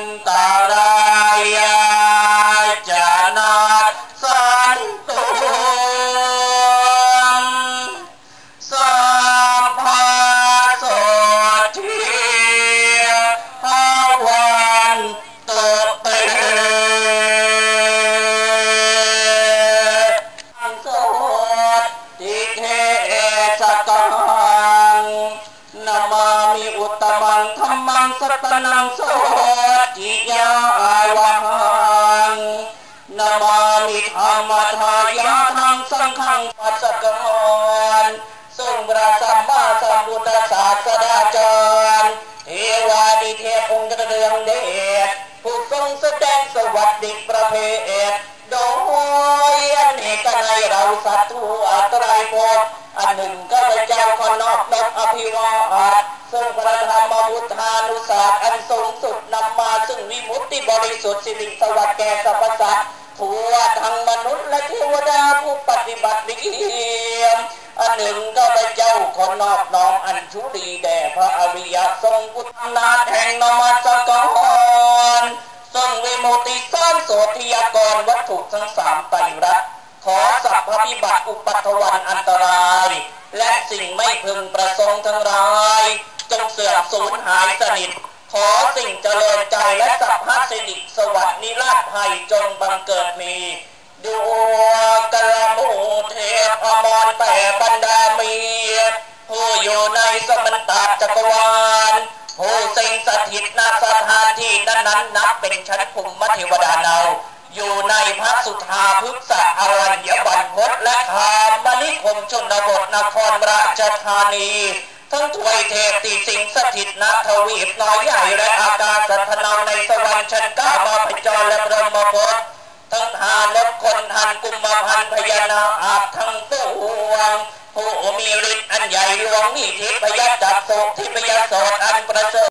อั วังธรรมังสัตนังโสติยาวะหังนามามิธรรมทายาทังสังฆังปัสสกรทรงพระสัมมาสัมพุทธศาสดาจารย์เทวาดิเทพองค์เรืองเดชผู้ทรงแสดงสวัสดิประเพศโดยอเนกนัยเราสัตว์ทั่วไตรภพบอันหนึ่งก็พระเจ้าขอนอบนอมอภิวาท มุทานุศาสตร์อันสูงสุดนำมาซึ่งวิมุตติบริสุทธิ์สิริสวัสดิ์แก่สรรพสัตว์ทั่วทั้งมนุษย์และเทวดาผู้ปฏิบัติดีอันหนึ่งก็พระเจ้าขอนอบน้อมอันชุดีแด่พระอริยทรงพุทธนาแห่งนมัสกรทรงวิมุตติสร้างโสธิยากรวัตถุทั้งสามไตรรัตขอสัพพพิบัติอุปัตวันอันตราย และสิ่งไม่พึงประสงค์ทั้งหลาย สูญหายสนิท ขอสิ่งเจริญใจและสัพพสิริสวัสดิ์นิราชภัยจงบังเกิดมีดูกระมูเทพอมรแต่บรรดามีผู้อยู่ในสมันตาจักรวาลผู้สิงสถิตณสถานที่นั้นนั้นนับเป็นชั้นภูมิเทวดาเนาอยู่ในพระสุธาพฤกษอรัญญบันพศและคามนิคมชนบทนครราชธานี ทั้งถวยเทพตีสิงสถิตนาทวีปน้อยใหญ่และอาการสัทนาในสวรรค์ชั้นก้ามาพจรและพรหมพศทั้งหานกคนทันกุมพันพญานาอาบทั้งตู้วงผู้มีฤทธิ์อันใหญ่หลวงมีทิพยจักรสุทิพยโสดอันประเสริฐ